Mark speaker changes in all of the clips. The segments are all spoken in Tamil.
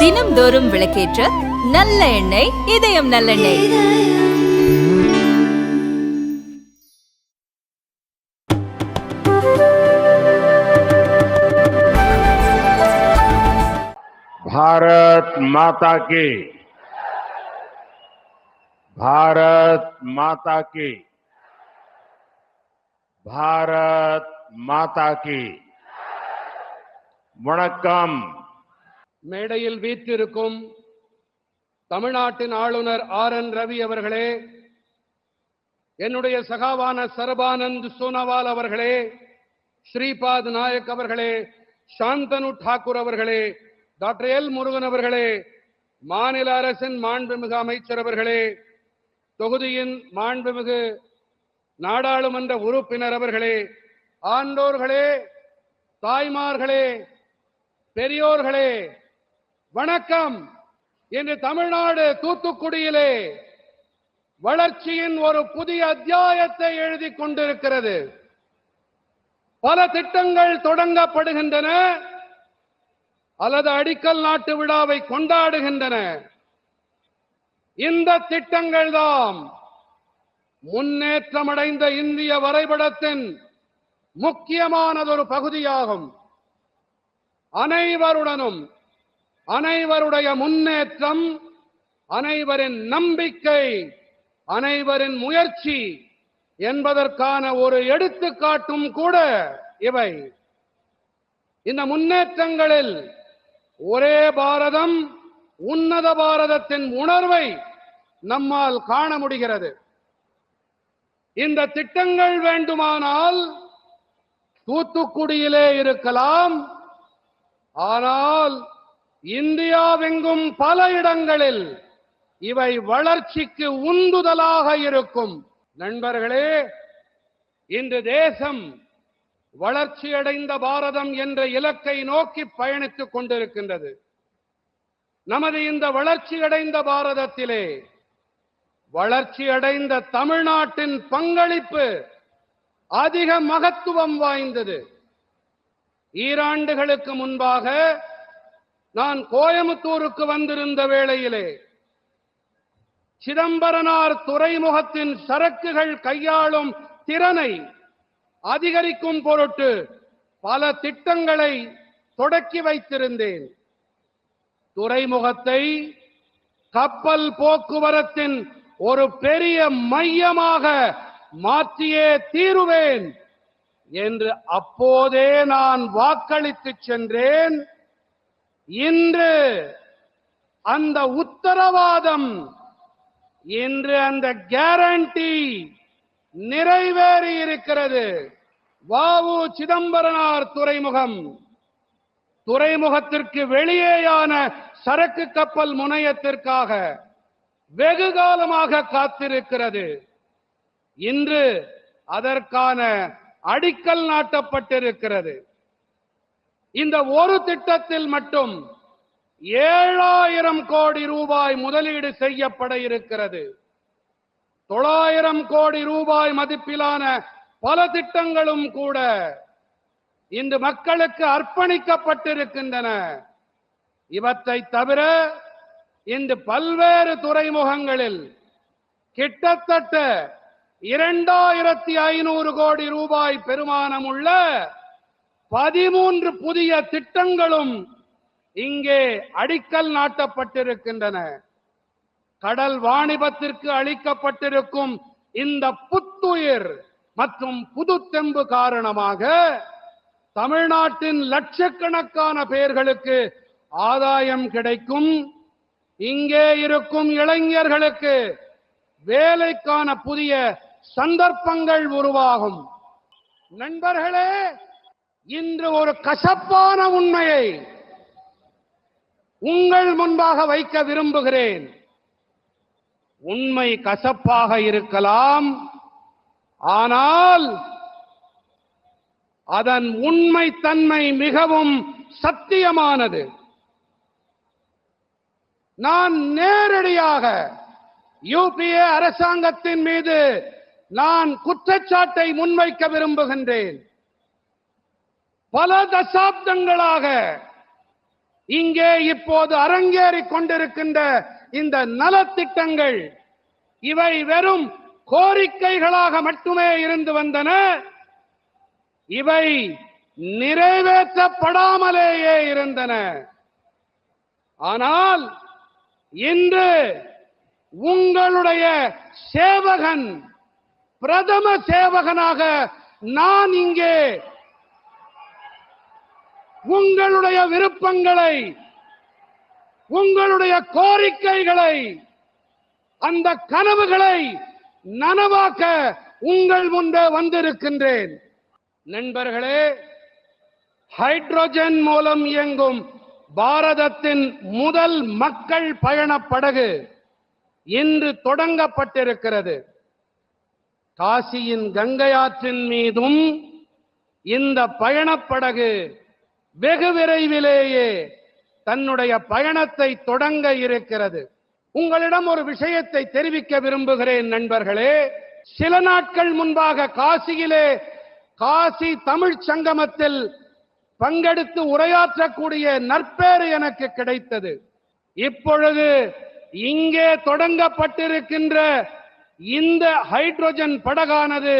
Speaker 1: தினம்தோறும் விளக்கேற்ற நல்ல எண்ணெய் இதயம் நல்லெண்ணெய்
Speaker 2: भारत माता की भारत माता की भारत माता की வணக்கம்
Speaker 3: மேடையில் வீற்றிருக்கும் தமிழ்நாட்டின் ஆளுநர் ஆர் என் ரவி அவர்களே என்னுடைய சகாவான சரபானந்த் சோனோவால் அவர்களே ஸ்ரீபாத் நாயக் அவர்களே சாந்தனு டாக்கூர் அவர்களே டாக்டர் எல். முருகன் அவர்களே மாநில அரசின் மாண்புமிகு அமைச்சர் அவர்களே தொகுதியின் மாண்புமிகு நாடாளுமன்ற உறுப்பினர் அவர்களே ஆண்டோர்களே தாய்மார்களே பெரியோர்களே வணக்கம். இன்று தமிழ்நாடு தூத்துக்குடியிலே வளர்ச்சியின் ஒரு புதிய அத்தியாயத்தை எழுதி கொண்டிருக்கிறது. பல திட்டங்கள் தொடங்கப்படுகின்றன. அல்லது அடிக்கல் நாட்டு விழாவை கொண்டாடுகின்றன. இந்த திட்டங்கள் தான் முன்னேற்றமடைந்த இந்திய வரைபடத்தின் முக்கியமானதொரு பகுதியாகும். அனைவருடனும் அனைவருடைய முன்னேற்றம் அனைவரின் நம்பிக்கை அனைவரின் முயற்சி என்பதற்கான ஒரு எடுத்துக்காட்டும் கூட இவை. இந்த முன்னேற்றங்களில் ஒரே பாரதம் உன்னத பாரதத்தின் உணர்வை நம்மால் காண முடிகிறது. இந்த திட்டங்கள் வேண்டுமானால் தூத்துக்குடியிலே இருக்கலாம் ஆனால் இந்தியாவெங்கும் பல இடங்களில் இவை வளர்ச்சிக்கு உந்துதலாக இருக்கும். நண்பர்களே இன்று தேசம் வளர்ச்சியடைந்த பாரதம் என்ற இலக்கை நோக்கி பயணித்துக் கொண்டிருக்கின்றது. நமது இந்த வளர்ச்சியடைந்த பாரதத்திலே வளர்ச்சியடைந்த தமிழ்நாட்டின் பங்களிப்பு அதிக மகத்துவம் வாய்ந்தது. ஈராண்டுகளுக்கு முன்பாக நான் கோயமுத்தூருக்கு வந்திருந்த வேளையிலே சிதம்பரனார் துறைமுகத்தின் சரக்குகள் கையாளும் திறனை அதிகரிக்கும் பொருட்டு பல திட்டங்களை தொடக்கி வைத்திருந்தேன். துறைமுகத்தை கப்பல் போக்குவரத்தின் ஒரு பெரிய மையமாக மாற்றியே தீருவேன் என்று அப்போதே நான் வாக்களித்து சென்றேன். இன்று அந்த உத்தரவாதம் இன்று அந்த கேரண்டி நிறைவேறி இருக்கிறது வாவு சிதம்பரனார் துறைமுகம் துறைமுகத்திற்கு வெளியேயான சரக்கு கப்பல் முனையத்திற்காக வெகு காலமாக காத்திருக்கிறது. இன்று அதற்கான அடிக்கல் நாட்டப்பட்டிருக்கிறது. இந்த ஒரு திட்டத்தில் மட்டும் ஏழாயிரம் கோடி ரூபாய் முதலீடு செய்யப்பட இருக்கிறது. தொள்ளாயிரம் கோடி ரூபாய் மதிப்பிலான பல திட்டங்களும் கூட இன்று மக்களுக்கு அர்ப்பணிக்கப்பட்டிருக்கின்றன. இவற்றை தவிர இன்று பல்வேறு துறைமுகங்களில் கிட்டத்தட்ட இரண்டாயிரத்தி ஐநூறு கோடி ரூபாய் பெருமானம் உள்ள பதிமூன்று புதிய திட்டங்களும் இங்கே அடிக்கல் நாட்டப்பட்டிருக்கின்றன. கடல் வாணிபத்திற்கு அளிக்கப்பட்டிருக்கும் இந்த புத்துயிர் மற்றும் புதுத்தெம்பு காரணமாக தமிழ்நாட்டின் லட்சக்கணக்கான பேர்களுக்கு ஆதாயம் கிடைக்கும். இங்கே இருக்கும் இளைஞர்களுக்கு வேலைக்கான புதிய சந்தர்ப்பங்கள் உருவாகும். நண்பர்களே இன்று ஒரு கசப்பான உண்மையை உங்கள் முன்பாக வைக்க விரும்புகிறேன். உண்மை கசப்பாக இருக்கலாம் ஆனால் அதன் உண்மை தன்மை மிகவும் சத்தியமானது. நான் நேரடியாக யூபிஏ அரசாங்கத்தின் மீது நான் குற்றச்சாட்டை முன்வைக்க விரும்புகின்றேன். பல தசாப்தங்களாக இங்கே இப்போது அரங்கேறிக் கொண்டிருக்கின்ற இந்த நலத்திட்டங்கள் இவை வெறும் கோரிக்கைகளாக மட்டுமே இருந்து வந்தன. இவை நிறைவேற்றப்படாமலேயே இருந்தன. ஆனால் இன்று உங்களுடைய சேவகன் பிரதம சேவகனாக நான் இங்கே உங்களுடைய விருப்பங்களை உங்களுடைய கோரிக்கைகளை அந்த கனவுகளை நனவாக்க உங்கள் முன்பே வந்திருக்கின்றேன். நண்பர்களே ஹைட்ரோஜன் மூலம் இயங்கும் பாரதத்தின் முதல் மக்கள் பயணப்படகு இன்று தொடங்கப்பட்டிருக்கிறது. காசியின் கங்கை ஆற்றின் மீதும் இந்த பயணப்படகு வெகு விரைவிலேயே தன்னுடைய பயணத்தை தொடங்க இருக்கிறது. உங்களிடம் ஒரு விஷயத்தை தெரிவிக்க விரும்புகிறேன் நண்பர்களே. சில நாட்கள் முன்பாக காசியிலே காசி தமிழ் சங்கமத்தில் பங்கெடுத்து உரையாற்றக்கூடிய நற்பேறு எனக்கு கிடைத்தது. இப்பொழுது இங்கே தொடங்கப்பட்டிருக்கின்ற இந்த ஹைட்ரோஜன் படகானது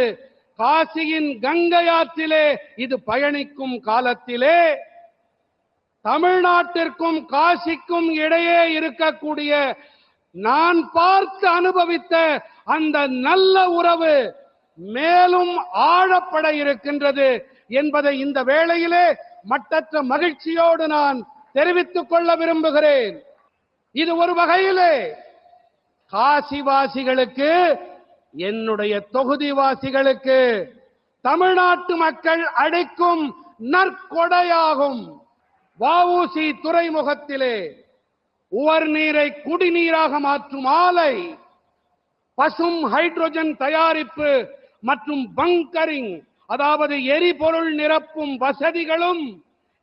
Speaker 3: காசியின் கங்கையாற்றிலே இது பயணிக்கும் காலத்திலே தமிழ்நாட்டிற்கும் காசிக்கும் இடையே இருக்கக்கூடிய நான் பார்த்து அனுபவித்த அந்த நல்ல உறவு மேலும் ஆழப்பட இருக்கின்றது என்பதை இந்த வேளையிலே மட்டற்ற மகிழ்ச்சியோடு நான் தெரிவித்துக் கொள்ள விரும்புகிறேன். இது ஒரு வகையிலே காசிவாசிகளுக்கு என்னுடைய தொகுதிவாசிகளுக்கு தமிழ்நாட்டு மக்கள் அடைக்கும் நற்கொடையாகும். வஉசி துறைமுகத்திலே உவர் நீரை குடிநீராக மாற்றும் ஆலை பசும் ஹைட்ரோஜன் தயாரிப்பு மற்றும் பங்கரிங் அதாவது எரிபொருள் நிரப்பும் வசதிகளும்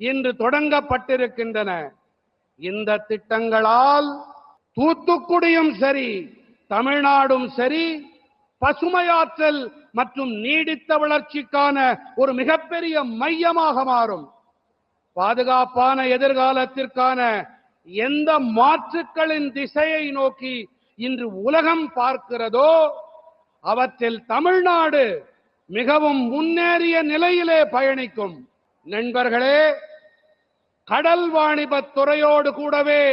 Speaker 3: இன்று தொடங்கப்பட்டிருக்கின்றன. இந்த திட்டங்களால் தூத்துக்குடியும் சரி தமிழ்நாடும் சரி பசுமையாற்றல் மற்றும் நீடித்த வளர்ச்சிக்கான ஒரு மிகப்பெரிய மையமாக மாறும். பாதுகாப்பான எதிர்காலத்திற்கான எந்த மாற்றுக்களின் திசையை நோக்கி இன்று உலகம் பார்க்கிறதோ அவற்றில் தமிழ்நாடு மிகவும் முன்னேறிய நிலையிலே பயணிக்கும். நண்பர்களே கடல் வாணிபத் துறையோடு கூடவே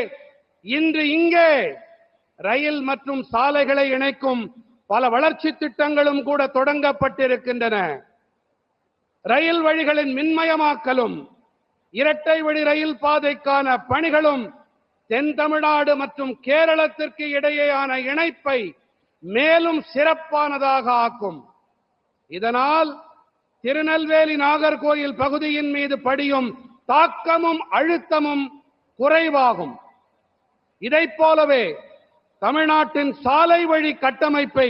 Speaker 3: இன்று இங்கே ரயில் மற்றும் சாலைகளை இணைக்கும் பல வளர்ச்சி திட்டங்களும் கூட தொடங்கப்பட்டிருக்கின்றன. ரயில் வழிகளின் மின்மயமாக்கலும் இரட்டை வழி ரயில் பாதைக்கான பணிகளும் தென் தமிழ்நாடு மற்றும் கேரளத்திற்கு இடையேயான இணைப்பை மேலும் சிறப்பானதாக ஆக்கும். இதனால் திருநெல்வேலி நாகர்கோயில் பகுதியின் மீது படியும் தாக்கமும் அழுத்தமும் குறைவாகும். இதைப் போலவே தமிழ்நாட்டின் சாலை வழி கட்டமைப்பை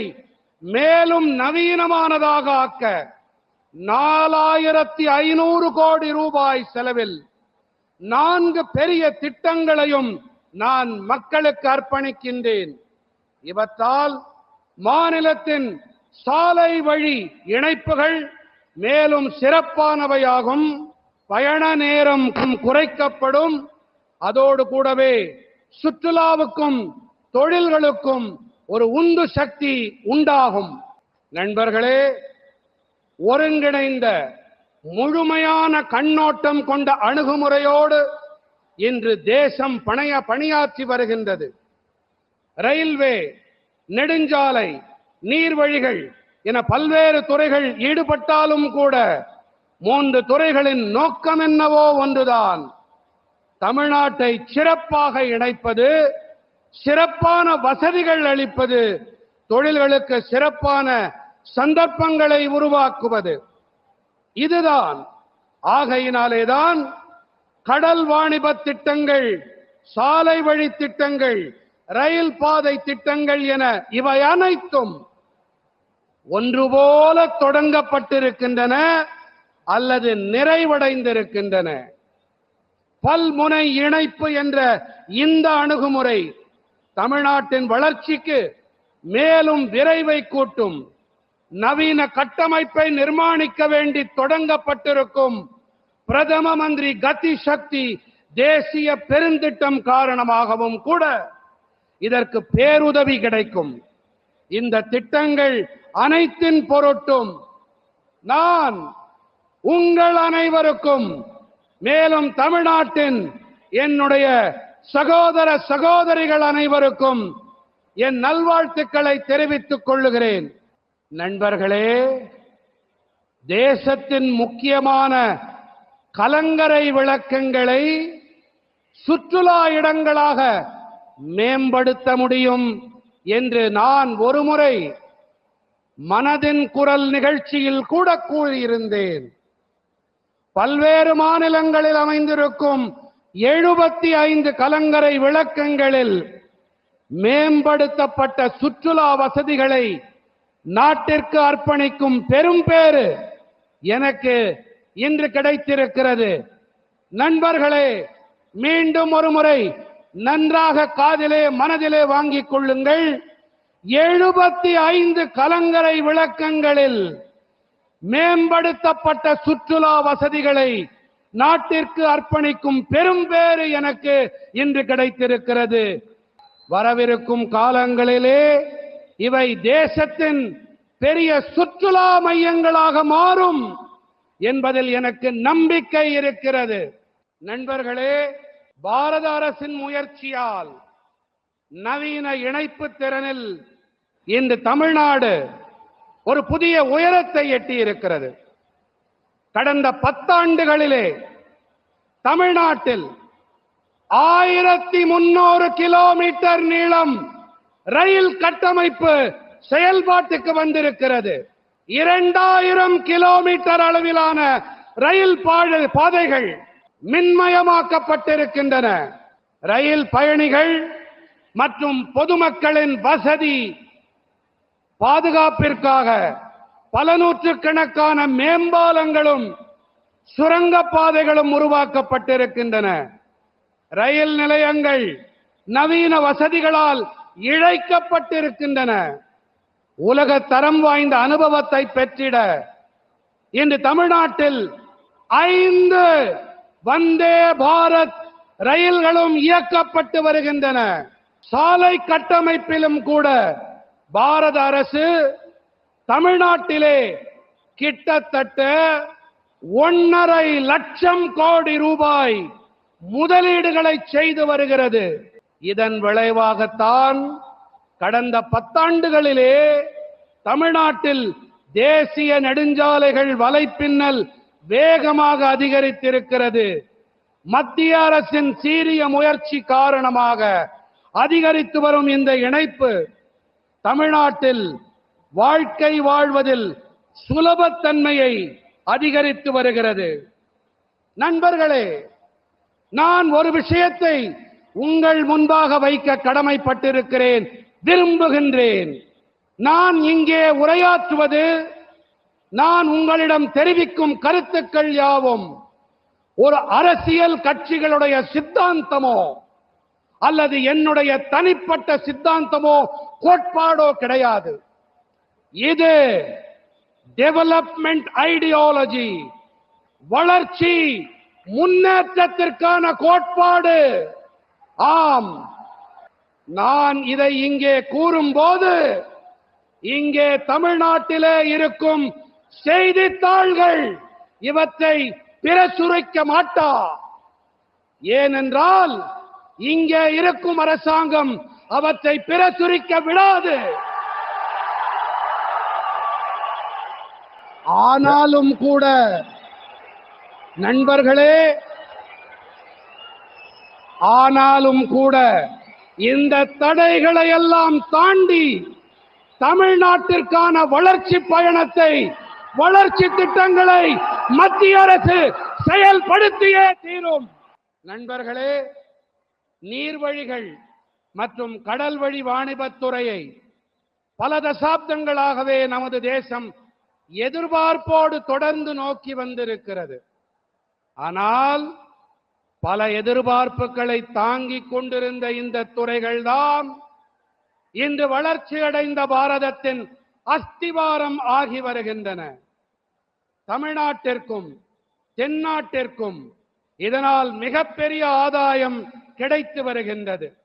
Speaker 3: மேலும் நவீனமானதாக ஆக்க நாலாயிரத்தி ஐநூறு கோடி ரூபாய் செலவில் நான்கு பெரிய திட்டங்களையும் நான் மக்களுக்கு அர்ப்பணிக்கின்றேன். இவற்றால் மாநிலத்தின் சாலை வழி இணைப்புகள் மேலும் சிறப்பானவையாகும். பயண நேரம் குறைக்கப்படும். அதோடு கூடவே சுற்றுலாவுக்கும் தொழில்களுக்கும் ஒரு உந்து சக்தி உண்டாகும். நண்பர்களே ஒருங்கிணைந்த முழுமையான கண்ணோட்டம் கொண்ட அணுகுமுறையோடு இன்று தேசம் பணைய பணியாற்றி வருகின்றது. ரயில்வே நெடுஞ்சாலை நீர்வழிகள் என பல்வேறு துறைகள் ஈடுபட்டாலும் கூட மூன்று துறைகளின் நோக்கம் என்னவோ ஒன்றுதான். தமிழ்நாட்டை சிறப்பாக இணைப்பது சிறப்பான வசதிகள் அளிப்பது தொழில்களுக்கு சிறப்பான சந்தர்ப்பங்களை உருவாக்குவது. இதுதான். ஆகையினாலேதான் கடல் வாணிப திட்டங்கள் சாலை வழி திட்டங்கள் ரயில் பாதை திட்டங்கள் என இவை அனைத்தும் ஒன்று போல தொடங்கப்பட்டிருக்கின்றன அல்லது நிறைவடைந்திருக்கின்றன. பல்முனை இணைப்பு என்ற இந்த அணுகுமுறை தமிழ்நாட்டின் வளர்ச்சிக்கு மேலும் விரைவை கூட்டும் நவீன கட்டமைப்பை நிர்மாணிக்க வேண்டி தொடங்கப்பட்டிருக்கும் பிரதம மந்திரி கதி சக்தி தேசிய பெருந்திட்டம் காரணமாகவும் கூட இதற்கு பேருதவி கிடைக்கும். இந்த திட்டங்கள் அனைத்தின் பொருட்டும் நான் உங்கள் அனைவருக்கும் மேலும் தமிழ்நாட்டின் என்னுடைய சகோதர சகோதரிகள் அனைவருக்கும் என் நல்வாழ்த்துக்களை தெரிவித்துக் கொள்ளுகிறேன். நண்பர்களே தேசத்தின் முக்கியமான கலங்கரை விளக்கங்களை சுற்றுலா இடங்களாக மேம்படுத்த முடியும் என்று நான் ஒருமுறை மனதின் குரல் நிகழ்ச்சியில் கூட கூறியிருந்தேன். பல்வேறு மாநிலங்களில் அமைந்திருக்கும் எழுபத்தி ஐந்து கலங்கரை விளக்கங்களில் மேம்படுத்தப்பட்ட சுற்றுலா வசதிகளை நாட்டிற்கு அர்ப்பணிக்கும் பெரும் பேறு எனக்கு இன்று கிடைத்திருக்கிறது. நண்பர்களே மீண்டும் ஒரு முறை நன்றாக காதிலே மனதிலே வாங்கிக் கொள்ளுங்கள். எழுபத்தி ஐந்து கலங்கரை விளக்கங்களில் மேம்படுத்தப்பட்ட சுற்றுலா வசதிகளை நாட்டிற்கு அர்ப்பணிக்கும் பெரும் பேறு எனக்கு இன்று கிடைத்திருக்கிறது. வரவிருக்கும் காலங்களிலே இவை தேசத்தின் பெரிய சுற்றுலா மையங்களாக மாறும் என்பதில் எனக்கு நம்பிக்கை இருக்கிறது. நண்பர்களே பாரத அரசின் முயற்சியால் நவீன இணைப்பு திறனில் இன்று தமிழ்நாடு ஒரு புதிய உயரத்தை எட்டி இருக்கிறது கடந்த பத்தாண்டுகளிலே தமிழ்நாட்டில் ஆயிரத்தி முன்னூறு கிலோமீட்டர் நீளம் ரயில் கட்டமைப்பு செயல்பாட்டுக்கு வந்திருக்கிறது. இரண்டாயிரம் கிலோமீட்டர் அளவிலான ரயில் பாதைகள் மின்மயமாக்கப்பட்டிருக்கின்றன. ரயில் பயணிகள் மற்றும் பொதுமக்களின் வசதி பாதுகாப்பிற்காக பல நூற்றுக்கணக்கான மேம்பாலங்களும் சுரங்கப்பாதைகளும் உருவாக்கப்பட்டிருக்கின்றன. ரயில் நிலையங்கள் நவீன வசதிகளால் இழைக்கப்பட்டிருக்கின்றன. உலக தரம் வாய்ந்த அனுபவத்தை பெற்றிட இன்று தமிழ்நாட்டில் ஐந்து வந்தே பாரத் ரயில்களும் இயக்கப்பட்டு வருகின்றன. சாலை கட்டமைப்பிலும் கூட பாரத அரசு தமிழ்நாட்டிலே கிட்டத்தட்ட ஒன்னரை லட்சம் கோடி ரூபாய் முதலீடுகளை செய்து வருகிறது. இதன் விளைவாகத்தான் கடந்த பத்தாண்டுகளிலே தமிழ்நாட்டில் தேசிய நெடுஞ்சாலைகள் வலைப்பின்னல் வேகமாக அதிகரித்திருக்கிறது. மத்திய அரசின் சீரிய முயற்சி காரணமாக அதிகரித்து வரும் இந்த இணைப்பு தமிழ்நாட்டில் வாழ்க்கை வாழ்வதில் சுலபத்தன்மையை அதிகரித்து வருகிறது. நண்பர்களே நான் ஒரு விஷயத்தை உங்கள் முன்பாக வைக்க கடமைப்பட்டிருக்கிறேன் விரும்புகின்றேன். நான் இங்கே உரையாற்றுவது நான் உங்களிடம் தெரிவிக்கும் கருத்துக்கள் யாவும் ஒரு அரசியல் கட்சிகளுடைய சித்தாந்தமோ அல்லது என்னுடைய தனிப்பட்ட சித்தாந்தமோ கோட்பாடோ கிடையாது. இது டெவலப்மெண்ட் ஐடியாலஜி வளர்ச்சி முன்னேற்றத்திற்கான கோட்பாடு. ஆம். நான் இதை இங்கே கூறும்போது இங்கே தமிழ்நாட்டிலே இருக்கும் செய்தித்தாள்கள் இவற்றை பிரசுரிக்க மாட்டா. ஏனென்றால் இங்கே இருக்கும் அரசாங்கம் அவற்றை பிரசுரிக்க விடாது. ஆனாலும் கூட நண்பர்களே ஆனாலும் கூட இந்த தடைகளை எல்லாம் தாண்டி தமிழ்நாட்டிற்கான வளர்ச்சி பயணத்தை வளர்ச்சி திட்டங்களை மத்திய அரசு செயல்படுத்தியே தீரும். நண்பர்களே நீர்வழிகள் மற்றும் கடல் வழி வாணிபத்துறையை பல தசாப்தங்களாகவே நமது தேசம் எதிர்பார்ப்போடு தொடர்ந்து நோக்கி வந்திருக்கிறது. ஆனால் பல எதிர்பார்ப்புகளை தாங்கிக் கொண்டிருந்த இந்த துறைகள்தான் இன்று வளர்ச்சியடைந்த பாரதத்தின் அஸ்திவாரம் ஆகி வருகின்றன. தமிழ்நாட்டிற்கும் தென்னாட்டிற்கும் இதனால் மிகப்பெரிய ஆதாயம் கிடைத்து வருகின்றது.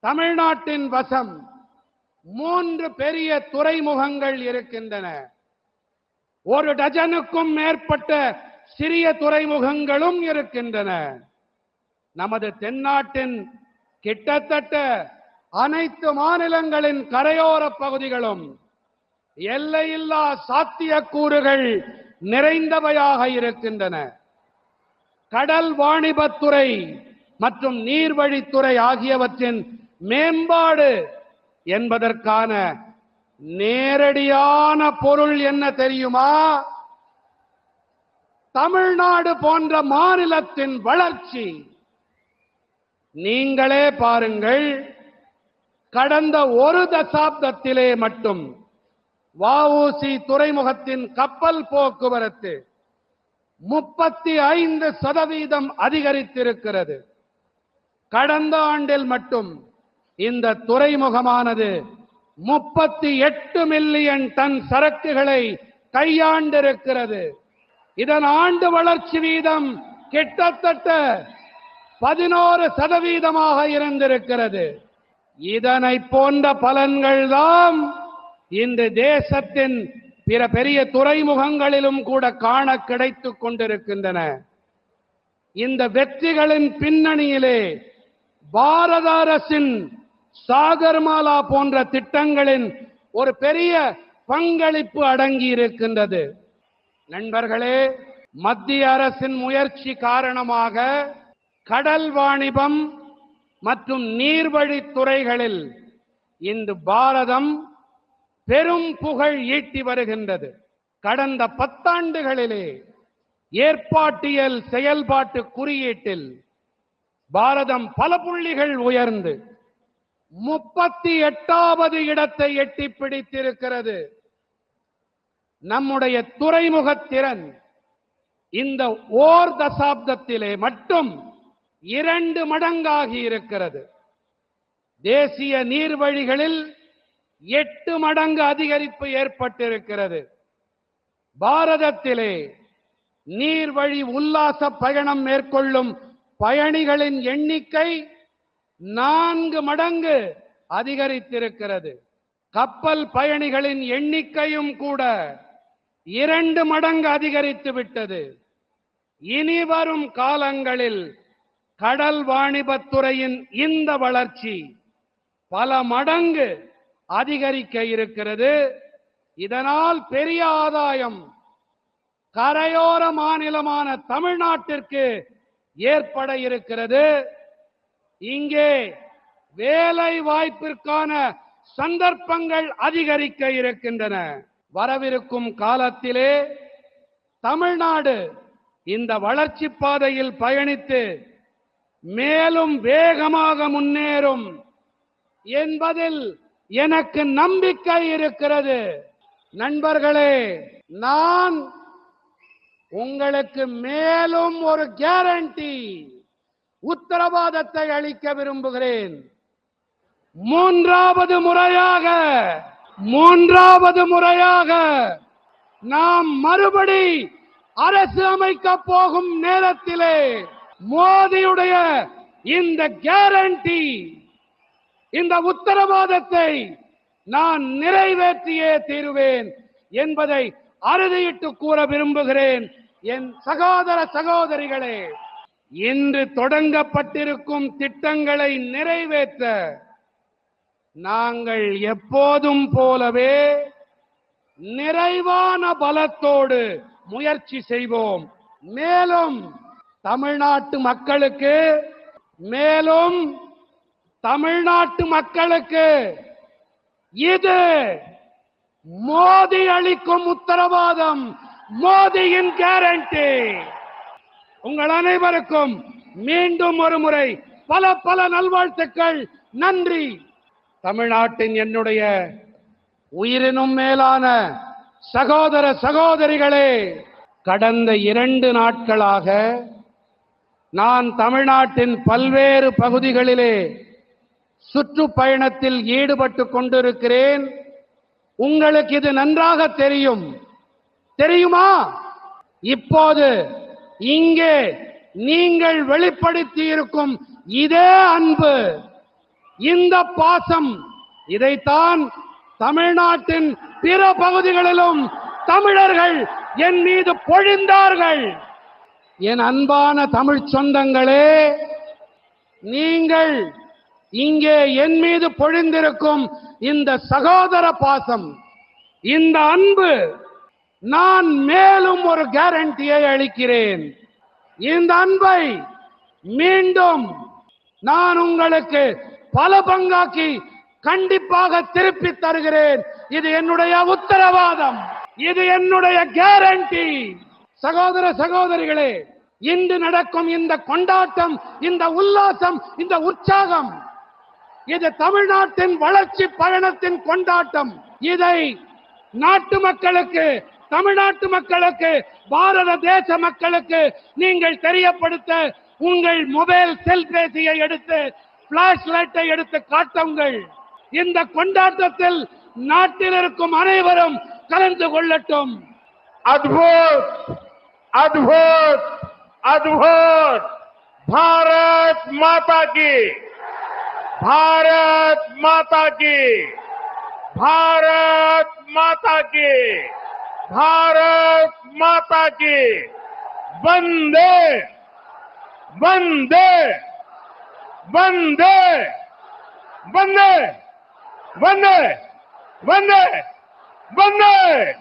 Speaker 3: தமிழ்நாட்டின் வசம் மூன்று பெரிய துறைமுகங்கள் இருக்கின்றன. ஒரு டஜனுக்கும் மேற்பட்ட சிறிய துறைமுகங்களும் இருக்கின்றன. நமது தென்னாட்டின் கிட்டத்தட்ட அனைத்து மாநிலங்களின் கரையோர பகுதிகளும் எல்லையில்லா சாத்தியக்கூறுகள் நிறைந்தவையாக இருக்கின்றன. கடல் வாணிபத்துறை மற்றும் நீர்வழித்துறை ஆகியவற்றின் மேம்பாடு என்பதற்கான நேரடியான பொருள் என்ன தெரியுமா? தமிழ்நாடு போன்ற மாநிலத்தின் வளர்ச்சி. நீங்களே பாருங்கள் கடந்த ஒரு தசாப்தத்திலே மட்டும் வஉசி துறைமுகத்தின் கப்பல் போக்குவரத்து முப்பத்தி ஐந்து சதவீதம் அதிகரித்திருக்கிறது. கடந்த ஆண்டில் மட்டும் இந்த துறைமுகமானது முப்பத்தி எட்டு மில்லியன் டன் சரக்குகளை கையாண்டிருக்கிறது. இதன் ஆண்டு வளர்ச்சி வீதம் கிட்டத்தட்ட பதினோரு சதவீதமாக இருந்திருக்கிறது. இதனை போன்ற பலன்கள்தான் இன்று தேசத்தின் பிற பெரிய துறைமுகங்களிலும் கூட காண கிடைத்துக் கொண்டிருக்கின்றன. இந்த வெற்றிகளின் பின்னணியிலே பாரத அரசின் சாகர்மாலா போன்ற திட்டங்களின் ஒரு பெரிய பங்களிப்பு அடங்கி இருக்கின்றது. நண்பர்களே மத்திய அரசின் முயற்சி காரணமாக கடல் வாணிபம் மற்றும் நீர்வழித்துறைகளில் இன்று பாரதம் பெரும் புகழ் ஈட்டி வருகின்றது. கடந்த பத்தாண்டுகளிலே ஏற்பாட்டியல் செயல்பாட்டு குறியீட்டில் பாரதம் பல புள்ளிகள் உயர்ந்து முப்பத்தி எட்டாவது இடத்தை எட்டி பிடித்திருக்கிறது. நம்முடைய துறைமுக திறன் இந்த ஓர் தசாப்தத்திலே மட்டும் இரண்டு மடங்காகி இருக்கிறது. தேசிய நீர்வழிகளில் எட்டு மடங்கு அதிகரிப்பு ஏற்பட்டிருக்கிறது. பாரதத்திலே நீர்வழி உல்லாச பயணம் மேற்கொள்ளும் பயணிகளின் எண்ணிக்கை நான்கு மடங்கு அதிகரித்திருக்கிறது. கப்பல் பயணிகளின் எண்ணிக்கையும் கூட இரண்டு மடங்கு அதிகரித்து விட்டது. இனி வரும் காலங்களில் கடல் வாணிபத்துறையின் இந்த வளர்ச்சி பல மடங்கு அதிகரிக்க இருக்கிறது. இதனால் பெரிய ஆதாயம் கரையோர மாநிலமான தமிழ்நாட்டிற்கு ஏற்பட இருக்கிறது. இங்கே வேலை வாய்ப்பிற்கான சந்தர்ப்பங்கள் அதிகரிக்க இருக்கின்றன. வரவிருக்கும் காலத்திலே தமிழ்நாடு இந்த வளர்ச்சி பாதையில் பயணித்து மேலும் வேகமாக முன்னேறும் என்பதில் எனக்கு நம்பிக்கை இருக்கிறது. நண்பர்களே நான் உங்களுக்கு மேலும் ஒரு கேரண்டி உத்தரவாதத்தை அளிக்க விரும்புகிறேன். மூன்றாவது முறையாக மூன்றாவது முறையாக நாம் மறுபடி அரசு அமைக்க போகும் நேரத்திலே மோதியுடைய இந்த கேரண்டி இந்த உத்தரவாதத்தை நான் நிறைவேற்றியே தீருவேன் என்பதை அறுதியிட்டு கூற விரும்புகிறேன். என் சகோதர சகோதரிகளே இன்று தொடங்கப்பட்டிருக்கும் திட்டங்களை நிறைவேற்ற நாங்கள் எப்போதும் போலவே நிறைவான பலத்தோடு முயற்சி செய்வோம். மேலும் தமிழ்நாட்டு மக்களுக்கு மேலும் தமிழ்நாட்டு மக்களுக்கு இது மோதி அளிக்கும் உத்தரவாதம் மோதியின் கேரண்டி உங்கள் அனைவருக்கும் மீண்டும் ஒரு முறை பல பல நல்வாழ்த்துக்கள். நன்றி. தமிழ்நாட்டின் என்னுடைய உயிரினும் மேலான சகோதர சகோதரிகளே கடந்த இரண்டு நாட்களாக நான் தமிழ்நாட்டின் பல்வேறு பகுதிகளிலே சுற்றுப்பயணத்தில் ஈடுபட்டு கொண்டிருக்கிறேன். உங்களுக்கு இது நன்றாக தெரியும். தெரியுமா? இப்போது இங்கே நீங்கள் வெளிப்படுத்தி இருக்கும் இதே அன்பு இந்த பாசம் இதைத்தான் தமிழ்நாட்டின் பிற பகுதிகளிலும் தமிழர்கள் என் மீது பொழிந்தார்கள். என் அன்பான தமிழ் சொந்தங்களே நீங்கள் இங்கே என் மீது பொழிந்திருக்கும் இந்த சகோதர பாசம் இந்த அன்பு நான் மேலும் ஒரு கேரண்டியை அளிக்கிறேன். இந்த அன்பை மீண்டும் நான் உங்களுக்கு பல பங்காக்கி கண்டிப்பாக திருப்பி தருகிறேன். இது என்னுடைய உத்தரவாதம். இது என்னுடைய கேரண்டி சகோதர சகோதரிகளே இன்று நடக்கும் இந்த கொண்டாட்டம் இந்த உல்லாசம் இந்த உற்சாகம் இது தமிழ்நாட்டின் வளர்ச்சி பயணத்தின் கொண்டாட்டம். இதை நாட்டு மக்களுக்கு தமிழ்நாட்டு மக்களுக்கு பாரத தேச மக்களுக்கு நீங்கள் தெரியப்படுத்த உங்கள் மொபைல் செல்பேசியை எடுத்து பிளாஷ் லைட்டை எடுத்து காட்டுங்கள். இந்த கொண்டாட்டத்தில் நாட்டில் இருக்கும் அனைவரும் கலந்து கொள்ளட்டும்.
Speaker 2: அத்புத் அத்புத் அத்புத் பாரத் மாதா கி பாரத் மாதா கி பாரத் மாதா கி भारत माता की। वंदे वंदे वंदे वंदे वंदे वंदे वंदे।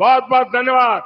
Speaker 2: बहुत बहुत धन्यवाद।